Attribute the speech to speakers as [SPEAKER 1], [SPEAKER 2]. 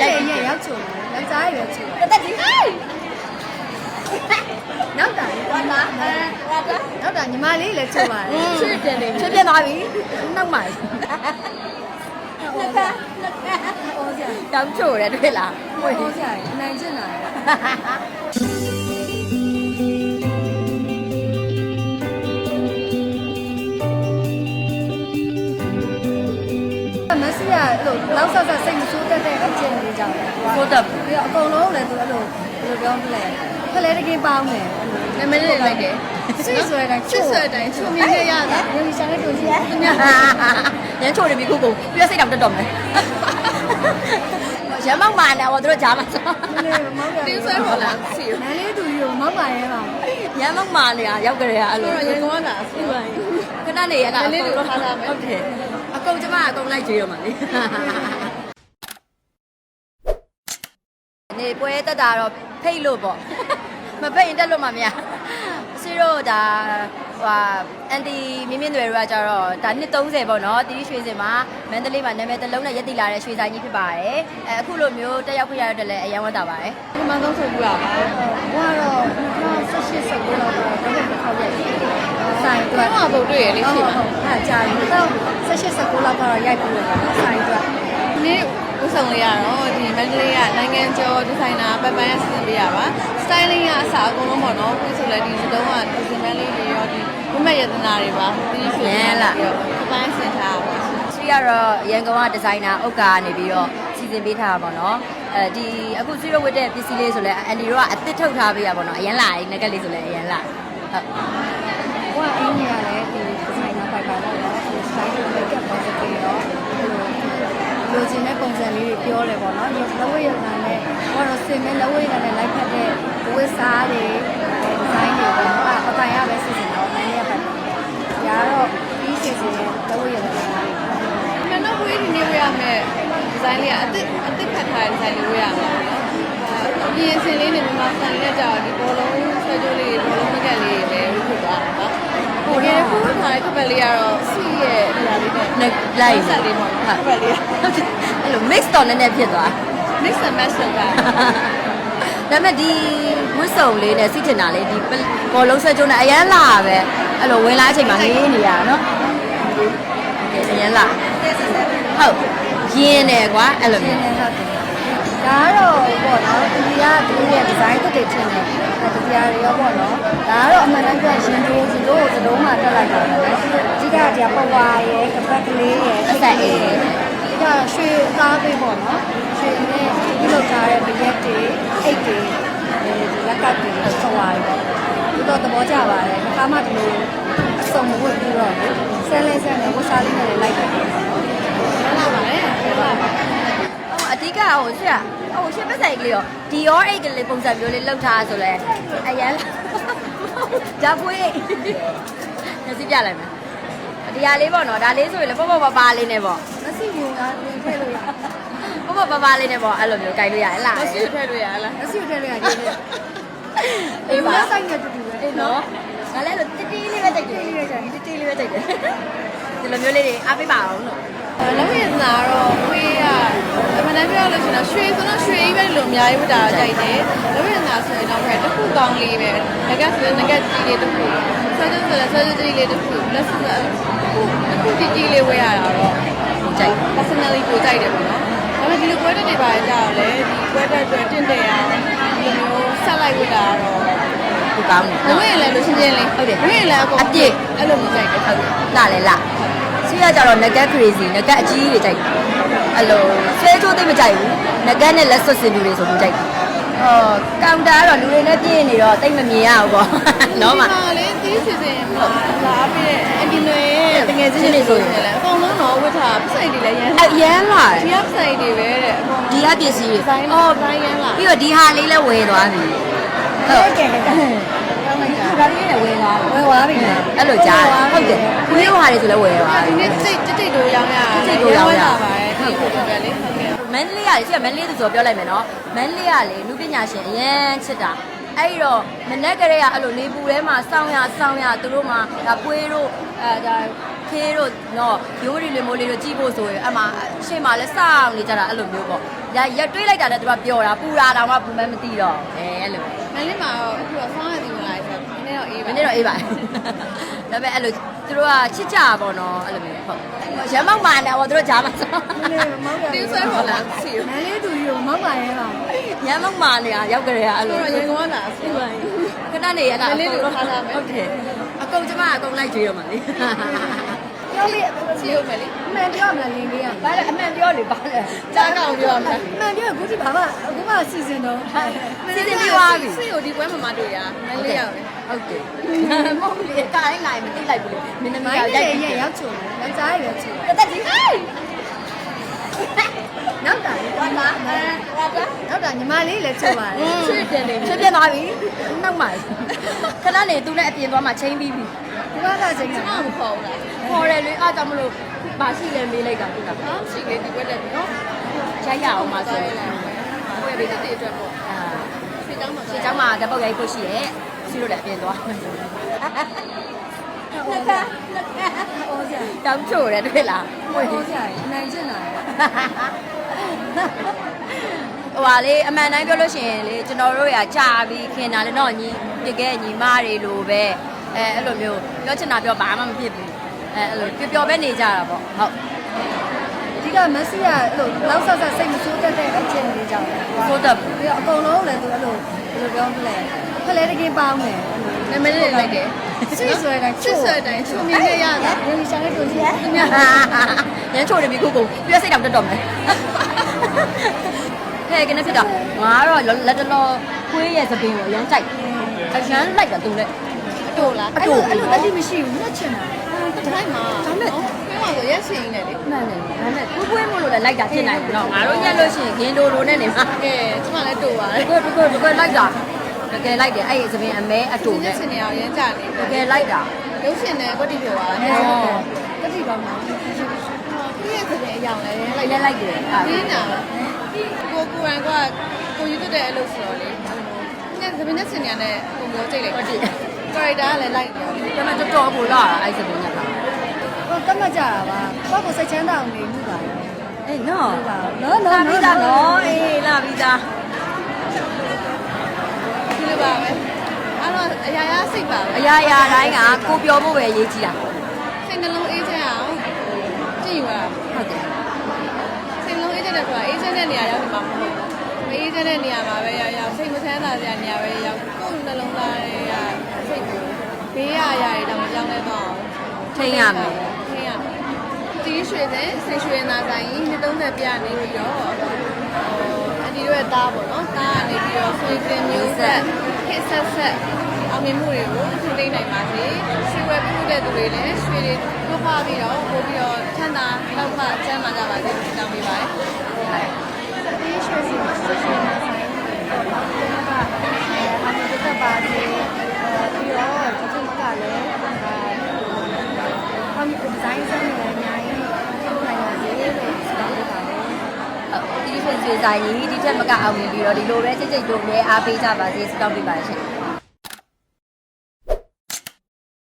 [SPEAKER 1] လိုက်
[SPEAKER 2] ရဲ့ရောက်ချုံယောက်ျားရဲ့ချုံ
[SPEAKER 1] တက်တက်ကြီးဟိုင်း
[SPEAKER 2] နောက်တာ
[SPEAKER 1] ဝါလာအဲဝါတာ
[SPEAKER 2] နောက်တာညီမလေးလည်းချုံပါတယ်
[SPEAKER 1] ချွေတယ်နေချွေပြတ်သွားပြီနောက်မှ
[SPEAKER 2] ဟုတ်ကဲ့ဟောကြ
[SPEAKER 1] တောင်းချိုတယ်တွေ့လား
[SPEAKER 2] ဟောကြနိုင်ချင်တာလေမဆီကအဲ့လိုလောက်ဆက်ဆက်စိတ်မဆိုး တတ်တဲ့အကျင့်လေးကြောင့်
[SPEAKER 1] ကိုတက်
[SPEAKER 2] ပြီးတော့အကုန်လုံးလည်းသူအဲ့လိုဘယ်လိုပြောမလဲဖလဲတကယ်ပေါင်းတယ်
[SPEAKER 1] နာမည်လေးလိုက်တယ်
[SPEAKER 2] ဆွေဆွဲတိုင်း
[SPEAKER 1] ချစ်ဆွဲတိုင်းချုံမြင်ခဲ့ရတာ
[SPEAKER 2] ရုပ်ရှာလေးတို့ကြီးရ
[SPEAKER 1] ရမ်းချိုတယ်ပြီခုကုန်ပြည့်စိတ်တောင်တက်တော့မယ်ရမ်းမောက်မာနေတော့တို့ကြားမှာ
[SPEAKER 2] မောင်းတယ်မန်းလေးသူကြီးကိုမောက်ပါရဲပါ
[SPEAKER 1] ရမ်းမောက်မာနေတာရောက်ကြရအဲ့လို
[SPEAKER 3] ရေကောင်းတာစီးပါရင်
[SPEAKER 1] ခဏနေရတာ
[SPEAKER 3] လေးတွေထားထားမယ်
[SPEAKER 1] ဟုတ်တယ်အကုန်ကျမအကုန်လိုက်ကြွေးရမှာလေ နေပွဲတက်တာတော့ဖိတ်လို့ပေါ့မဖိတ်ရင်တက်လို့မှမရအစီတို့ဒါဟိုအန်တီမြင့်မြင့်တွေတွေကကြတော့ဒါနှစ်30ပေါ့နော်တီးရွှေစင်မှာမန္တလေးမှာနာမည်တစ်လုံးနဲ့ရက်တည်လာတဲ့ရွှေဆိုင်ကြီးဖြစ်ပါတယ်အဲအခုလိုမျိုးတက်ရောက်ခွင့်ရတဲ့လည်းအရင်ဝတ်တာပါတယ်
[SPEAKER 3] ဒီမှာတော့ဆိုပြရပါ
[SPEAKER 2] ဘွားတော့2018 19လောက်တော့ဘယ်လိုခေါ်ရလဲဆိုင်တွ
[SPEAKER 3] ဘာ
[SPEAKER 2] က်
[SPEAKER 3] မှပုတ်တွေ့ရလေးရှိပါ
[SPEAKER 2] အဲ့ကြာပြီတော့18 19လောက်ကတော့ရိုက်ပြီးတော့ဆိုင်တွက်
[SPEAKER 3] ဒီနေ့ ဥဆောင်လေးရတော့ဒီမန္တလေးကနိုင်ငံကျော်ဒီဇိုင်နာပပန်းဆင်ပေးရပါစတိုင်လင်းကအစားအကုန်လုံးပေါ့နော်ခုဆိုလည်းဒီတုံးကဒီဇိုင်လေးတွေရောဒီဝမယတနာတွေပါဒီဆိုပပန်းဆင်ထားပါ
[SPEAKER 1] ဆွေကတော့ရန်ကုန်ကဒီဇိုင်နာဥက္ကာကနေပြီးတော့စီစဉ်ပေးထားတာပေါ့နော်အဲဒီအခုဆွေတို့ဝတ်တဲ့ပစ္စည်းလေးဆိုလဲအန်ဒီတို့ကအစ်စ်ထုတ်ထားပေးရပါတော့အရင်လာရင်ငကက်လေးဆိုလဲအရင်လာဟုတ်
[SPEAKER 2] ဘွားအင်းကြီးကလည်းဒီဒီဇိုင်နာပိုက်ပါတော့ဒီဆိုင်တွက်ကပ်ပါစကေရော လိုချင်တဲ့ပုံစံလေးတွေပြောတယ်ပေါ့နော်ဒီလဝိယနာနဲ့ဘွားတော့စင်မဲ့လဝိယနာနဲ့လိုက်ဖက်တဲ့ဝစ်စားတွေဒီဇိုင်းတွေပေါ့နော်အပိုင်ရပဲစီစဉ်တော့နိုင်ရပါဒါကတော့ပြီးစီစဉ်တဲ့လဝိယနာတွေ
[SPEAKER 3] မနော်ဝေးဒီနေ့ဝေးရမယ်ဒီဇိုင်းလေးကအစ်အစ်ခတ်ထားတဲ့ဒီဇိုင်းလေးဝေးရမှာနော်အပြင်စင်လေးနဲ့မြန်မာဆန်လေးကြောက်ဒီဘောလုံးဆွဲကြိုးလေးဘောလုံးမကက်လေးပဲဝေးဖြစ်သွားတာနော်ကိုရီးယားဖူးထားတဲ့ကပတ်လေးကတော့စီရဲ့ဒီဟာလေး နဲ့
[SPEAKER 1] နဲ့လိုက်
[SPEAKER 3] ဆက်လေးပေါ့နော်ကပတ်လေး
[SPEAKER 1] ဟုတ်တယ်အဲ့လို mix တော့နည်းနည်းဖြစ်သွား
[SPEAKER 3] mix and match လုပ်တာ
[SPEAKER 1] ဒါပေမဲ့ဒီဝတ်စုံလေးနဲ့စီတင်တာလေးဒီဘောလုံးဆက်ကျုံးနဲ့အရန်လာပဲအဲ့လိုဝင်လာအချိန်မှာငေးနေရတာနော်ကဲအရန်လာဟုတ်ရင်းတယ်ကွာအဲ့လို
[SPEAKER 2] ရှ
[SPEAKER 1] မျိုး
[SPEAKER 2] င်းနေဟုတ်တယ် ဒါကတော့ပေါ့နော်ဒီကဒီရဲ့ဒီဇိုင်းတစ်တွေထင်တယ်အဲဒီတရားတွေရောပေါ့နော်ဒါကတော့အမှန်တမ်းပြောရှင်တို့စီတို့သလုံးမှာတက်လိုက်တာပဲအဓိကဒီပဝါရဲ့ကပတ်ကလေးရဲ့အဆက်အေးဒီကရွှေအသားပေးပေါ့နော်ရွှေနဲ့ဒီလိုထားတဲ့ပရက်တွေအိတ်တွေဒီလက်ကပ်တွေပဝါတွေပေါ့ဒီတော့သဘောကျပါတယ်ခါမှဒီလိုအစုံမဝတ်ပြီးတော့ဆဲလဲဆဲလဲဝစားလေးနဲ့လိုက်တယ်နော်
[SPEAKER 3] လာပါလေပြောပါပါ
[SPEAKER 1] ဟိုအဓိ ကဟိုရှက်ဟိုရှက်ပဆိုင်ကလေးရောဒီရောအိတ်ကလေးပုံစံမျိုးလေးလောက်ထားဆိုလဲအရန်ဒါပွေးညစီပြလိုက်မယ်ဒီဟာလေးပေါ့နော်ဒါလေးဆိုရင်လည်းပေါ့ပေါ့ပါပါလေးနဲ့ပေါ့
[SPEAKER 2] မစီဘူးလားဒီထည့်လို့ရ
[SPEAKER 1] ပေါ့ပေါ့ပါပါလေးနဲ့ပေါ့အဲ့လိုမျိုးကြိုက်လို့ရတယ်လား
[SPEAKER 3] မဆီထည့်လို့ရလား
[SPEAKER 2] မစီထည့်လို့ရတယ်အေး
[SPEAKER 1] အေးပါ
[SPEAKER 2] ပါဆိုင်ရတူတူပဲ
[SPEAKER 1] အေးနော်ငါလည်းလိုတီတီလေးပဲကြိုက်တယ်တီတီလေးပဲကြိုက်တယ်ဒီလိုမျိုးလေးတွေအားပေးပါအောင်လို့
[SPEAKER 3] လောကရနာတော့ဝေးရအမှန်တမ်းပြောလို့ရှိရင်ရွှေဆိုတော့ရွှေကြီးပဲလို့အများကြီးဝတ်တာကြိုက်တယ်လောကရနာဆိုရင်တော့ပဲတစ်ခုကောင်းလေးပဲငကဆိုရင်ငကကြီးလေးတစ်ခုဆွဲကြဆိုရင်ဆွဲကြကြီးလေးတစ်ခုလက်စတစ်ခုကြီးကြီးလေးဝေးရတာတော့
[SPEAKER 1] ကြိုက်
[SPEAKER 3] personally ကိုကြိုက်တယ်ပေါ့နော်ဒါပေမဲ့ဒီလိုပွဲတက်တွေပါကြတော့လေဒီပွဲတက်တွေတင့်တယ်အောင်ဒီလိုဆက်လိုက်ဝတ်တာတော့
[SPEAKER 1] ကိုကောင်းတယ်
[SPEAKER 3] ဘဝရလည်းလို့ရှင်းရှင်းလေး
[SPEAKER 1] ဟုတ်တယ်
[SPEAKER 3] ဘဝရလည်းအကုန်
[SPEAKER 1] အပြည့်
[SPEAKER 3] အဲ့လိုမျိုးကြိုက်တယ်ဟုတ်တယ်
[SPEAKER 1] လာလေလာ စီကကြတော့ငကက် crazy ငကက်အကြီးတွေကြိုက်တယ်အဲ့လိုဆွဲချိုးသိမကြိုက်ဘူးငကက်နဲ့လက်ဆွတ်စင်လူတွေဆိုလို့ကြိုက်တယ်အော်ကောင်တာကတော့လူတွေနဲ့ပြည့်နေတော့တိတ်မမြင်ရဘူးပေါ့နော်မ
[SPEAKER 3] ဒီမှာလေတီးစီစဉ်မှာလာပြီးတဲ့အဒီနွေတကယ်ချင်းတွေဆိုရင်လည်းအကုန်လုံးတော့ဝတ်ထားပစိတ်တွေလည်းရမ်း
[SPEAKER 1] အရန်လာတယ်
[SPEAKER 3] ဒီကပစိတ်တွေပဲတဲ့အကုန်
[SPEAKER 1] ဒီကပစ္စည်းတွေ
[SPEAKER 3] ဆိုင်တော့ဆိုင်ရမ်းလာ
[SPEAKER 1] ပြီးတော့ဒီဟာလေးလည်းဝယ်သွားပြီ
[SPEAKER 2] ဟုတ်ကဲ့ကော င်းလိုက်တာ
[SPEAKER 1] ဒါလေးလည်းဝယ်သွားပြီ
[SPEAKER 2] ဝယ်သွားပြီ
[SPEAKER 1] အဲ့လိုကြားတယ်ဟုတ်တယ်ခုလေးဟာတွေဆိုလည်းဝယ်သွား
[SPEAKER 3] ဒီ
[SPEAKER 1] ပြီ
[SPEAKER 3] နေ့စိတ်တိတ်တိတ်တို့ရောင်းရ
[SPEAKER 1] တိတ်တို့ရောင်းရ
[SPEAKER 3] ပါတယ်ဟုတ်ကဲ့လေဟုတ်ကဲ့
[SPEAKER 1] မန္တလေးကလေရှိကမန္တလေးသူဆိုပြောလိုက်မယ်နော်မန္တလေးကလေလူပညာရှင်အရန်ချစ်တာအဲ့ဒီတော့မနက်ကလေးကအဲ့လိုနေပူထဲမှာစောင်းရစောင်းရသူတို့မှာဒါပွေးတို့အဲဒါခေးတို့နော်ရိုးရီလေးမိုးလေးတို့ကြည့်ဖို့ဆိုရင်အမှရှေ့မှာလဲစောင့်နေကြတာအဲ့လိုမျိုးပေါ့ရရတွေးလိုက်တာနဲ့သူကပျော်တာပူတာတောင်မှပူမဲမသိတော့အဲအဲ့လို
[SPEAKER 3] မလေးမှာတော့အခုတော့ဆောင်းရည်ဝင်လာဆို တော့နည်းတော့အေး
[SPEAKER 1] မ
[SPEAKER 3] ပါ
[SPEAKER 1] နေ့တော့အေးပါဒါပေမဲ့အဲ့လိုသူတို့ကချစ်ကြပါတော့အဲ့လိုမျိုးဟုတ်ရမ်းမောက်မာနေပေါ့သူတို့ဂျာမဆို
[SPEAKER 2] ဒီနေ့မောင်ရ
[SPEAKER 3] တင်းဆွဲပေါ်လာစီ
[SPEAKER 2] မန်လေးသူကြီးကိုမောင်ပါရဲပါ
[SPEAKER 1] ရမ်းမောက်မာနေတာရောက်ကြရအဲ့လို
[SPEAKER 3] တော့ရေကောလာစီပါ
[SPEAKER 1] ခဏနေရတာ
[SPEAKER 3] မလေးတို့ထားထားမယ်
[SPEAKER 1] ဟုတ်တယ်အကုန်ကျမအကုန်လိုက်ကြွေးရမှာလေ
[SPEAKER 2] ပြောလေ
[SPEAKER 3] စီရုံမယ်လေ
[SPEAKER 2] အမှန်ပြောမလားလင်းလေးရ
[SPEAKER 1] ဘာလဲအမှန်ပြောလေဘာလဲ
[SPEAKER 3] ကြားကောင်ပြောမှာ
[SPEAKER 2] အမှန်ပြောအခုဒီဘာမှအခုမှစီစဉ်တော့
[SPEAKER 1] စီစဉ်ပြီးသွားပြီ
[SPEAKER 3] စီကိုဒီပွဲမှာမတွေ့ရမလေးရောက်တယ်
[SPEAKER 1] ဟုတ်တယ်မဟုတ်လေတိုင်းနိုင်မသိလိုက်ဘူးလေမင်းသမီး
[SPEAKER 2] မို
[SPEAKER 1] က
[SPEAKER 2] င်း
[SPEAKER 1] ရို
[SPEAKER 2] လေး
[SPEAKER 1] က်
[SPEAKER 2] ရ
[SPEAKER 1] ပြီး
[SPEAKER 2] ရောက်ချုံတယ်။ကြားရရောက်ချုံ
[SPEAKER 1] တသက်ကြီးဟေး။
[SPEAKER 2] နောက်တာလေ
[SPEAKER 1] ဘာသာအဲဘာသာ
[SPEAKER 2] နောက်တာညီမလေးလည်းချုံပါတယ်။
[SPEAKER 1] ချွေးပြန်နေချွေးပြန်သွားပြီနောက်မှခဏနေသူနဲ့အပြင်သွားမှချိန်ပြီးပြီ
[SPEAKER 2] သူကလာချိန်
[SPEAKER 3] ကျွ
[SPEAKER 2] န်
[SPEAKER 3] တော်မခေါ်ဘူးလား
[SPEAKER 1] ခေါ်တယ်လေအားကြောင့်မလို့ဘာရှိလဲမေးလိုက်တာသူက
[SPEAKER 3] ဟာရှိလေဒီဘက်တက်ပြီနော်
[SPEAKER 1] ရိုက်ရအောင်ပါဆို
[SPEAKER 3] ရင်ဝယ်ပြီးတဲ့အတွက်ပေါ့
[SPEAKER 1] အာ
[SPEAKER 3] စီတောင်းမှာ
[SPEAKER 1] စီတောင်းမှာတပုတ်ရိုက်ဖို့ရှိရဲ့ရှိလို့လည်းပြင်သွား
[SPEAKER 2] လက်ကား
[SPEAKER 1] လက်ကာ
[SPEAKER 2] းပေါ်ကြ
[SPEAKER 1] တောင်းချို့တယ်တွေ့လား
[SPEAKER 2] ပေါ်ကြအနိုင်ကျင်လာ
[SPEAKER 1] ဟိုပါလေအမှန်တိုင်းပြောလို့ရှိရင်လေကျွန်တော်တို့ရာကြာပြီးခင်တာလေတော့ညီတကယ်ညီမတွေလိုပဲ အဲအဲ့လိုမျိုးပြောချင်တာပြောဘာမှမဖြစ်ဘူးအဲအဲ့လိုပျော်ပျော်ပဲနေကြတာပေါ့ဟုတ်။
[SPEAKER 2] အဓိကမက်ဆီကအဲ့လိုလောက်ဆက်ဆက်စိတ်မဆိုးတတ်တဲ့အချင်းလေးကြောင့်။
[SPEAKER 1] ဆိုတော့
[SPEAKER 2] ပြီးတော့အကုန်လုံးလည်းသူအဲ့လိုဘယ်လိုပြောမလဲ။ခလဲတကယ်ပေါင်းတယ်။
[SPEAKER 3] နာမည်လေးလိုက်တယ်
[SPEAKER 2] ဆွဆွဲတိုင်း
[SPEAKER 3] ချစ်ဆွဲတိုင်းချုံမြင်ခဲ့ရတာ
[SPEAKER 2] ဒီရှာလေးတို့ကြီး
[SPEAKER 1] ရမ်းချိုတယ်ပြီခုကုန်ပြည့်စိတ်တောင်တက်တော့မယ်ဟဲ့ကနေဖြစ်တော့ငါကတော့လက်တလောခွေးရဲ့သပင်ကိုရမ်းကြိုက်အရမ်းလိုက်တာသူနဲ့
[SPEAKER 3] အ တူလား
[SPEAKER 1] အတူ
[SPEAKER 2] အဲ့လိုအဲ့လိုတတိမရှိဘူးလက်ချင်တာ
[SPEAKER 3] တိုင်းမှာဒါမဲ့ပြောရဆိုရက်ရှင်နေလေ
[SPEAKER 1] မှန်တယ်ဒါနဲ့ကိုကွေးမို့လို့လည်းလိုက်တာဖြစ်နိုင်ဘူးเนาะငါတို့ညက်လို့ရှိရင်ဂင်းဒိုလိုနဲ့နေမှာ
[SPEAKER 3] ကဲကျမလည်းတူပါတ
[SPEAKER 1] တ
[SPEAKER 3] ယ်
[SPEAKER 1] ကယ်တကယ်တကယ်လိုက်တာတကယ်လိုက်တယ်အဲ့ဒီသပင်အမဲအတူ
[SPEAKER 3] ည
[SPEAKER 1] နဲ့
[SPEAKER 3] ရှင်နေအောင်ရမ်းကြနေ
[SPEAKER 1] တကယ်လိုက်တာ
[SPEAKER 3] ရုပ်ရှင်နဲ့ကွတိပြောပါ
[SPEAKER 2] အဲ
[SPEAKER 3] နဲ့
[SPEAKER 2] တတိပေါင်းတာ
[SPEAKER 3] သူရဲ့သတဲ့အကြောင်းလည်း
[SPEAKER 1] လိုက်လဲလိုက်တယ်အာ
[SPEAKER 3] နင်းတာကိုကိုရန်ကကိုယူတက်တဲ့အလုပ်ဆိုတော့လေညသပင်းနဲ့စင်ညာနဲ့ပုံမျိုးကြိတ်လိုက်
[SPEAKER 1] ဟုတ် တယ်
[SPEAKER 3] ကာရက်တာကလည်းလိုက်တယ်လေ
[SPEAKER 1] ဒါမှတော်တော်ပူလာအဲ့ဒီသပင်ညက်က
[SPEAKER 2] ဟိုတတ်မှတ်ကြတာပါဘာကိုစိတ်ချမ်းသာအောင်နေမှုပါလေ
[SPEAKER 1] အေးနော်
[SPEAKER 2] ဟုတ်ပါနော်
[SPEAKER 1] လာ
[SPEAKER 2] နော်
[SPEAKER 1] ပြီးသားနော်အေးလာပြီးသား
[SPEAKER 3] ဒီလိုပါပဲအဲ့တော့အရာရာစိတ်ပါပဲ
[SPEAKER 1] အရာရာတိုင်းကကိုပြောဖို့ပဲရေးကြည့်တာ
[SPEAKER 3] စိတ်နှလုံးအေးချမ်းအောင်ကြည့်ယူရ
[SPEAKER 1] ဟုတ်တယ်
[SPEAKER 3] စိတ်နှလုံးအေးချမ်းတဲ့ဆိုတာအေးချမ်းတဲ့နေရာရောက်နေမှာမဟုတ်ဘူးမအေးချမ်းတဲ့နေရာမှာပဲရောက်ရောက်စိတ်မချမ်းသာတဲ့နေရာပဲရောက်ကိုယ်နှလုံးသားတွေကစိတ်ကို ဘေးရအရာတွေတော့မကြောက်နေတော့အောင်
[SPEAKER 1] ထိန်းရမယ်
[SPEAKER 3] ထိန်းရမယ်တီးရွှေနဲ့ဆေရွှေနာဆိုင်နှစ်သုံးသက်ပြနေပြီးတော့အဒီတို့ရဲ့သားပေါ့နော်သားကနေပြီးတော့ဆွေစင်မျိုးဆက်ခစ်ဆက်ဆက်အောင်မြင်မှုတွေကိုထိန်းသိမ်းနိုင်ပါစေရွှေဝယ်ပြုတဲ့သူတွေလည်းရွှေတွေထုတ်ဖားပြီးတော့ပို့ပြီးတော့ချမ်းသာလောက်မှကျမ်းမာကြပါစေလို့တောင်းပေးပါတယ်
[SPEAKER 2] ဒီရွှေစီရွှေစီနာဆိုင်တော့ဘာလို့လဲကအမှန်တက်ပါစေပြီးတော့ဒီကလည်းအမ်ဒီဇိုင်းစမ်းနေအများကြီးထုတ်နိုင်ပါစေလို့တောင်းပေးပါတယ်
[SPEAKER 1] ဒီ ဆွေဆွေဆိုင်ကြီးဒီထက်မကအောင်မြင်ပြီးတော့ဒီလိုပဲစိတ်စိတ်တို့လည်းအားပေးကြပါစေစတောင်းပေးပါရှင်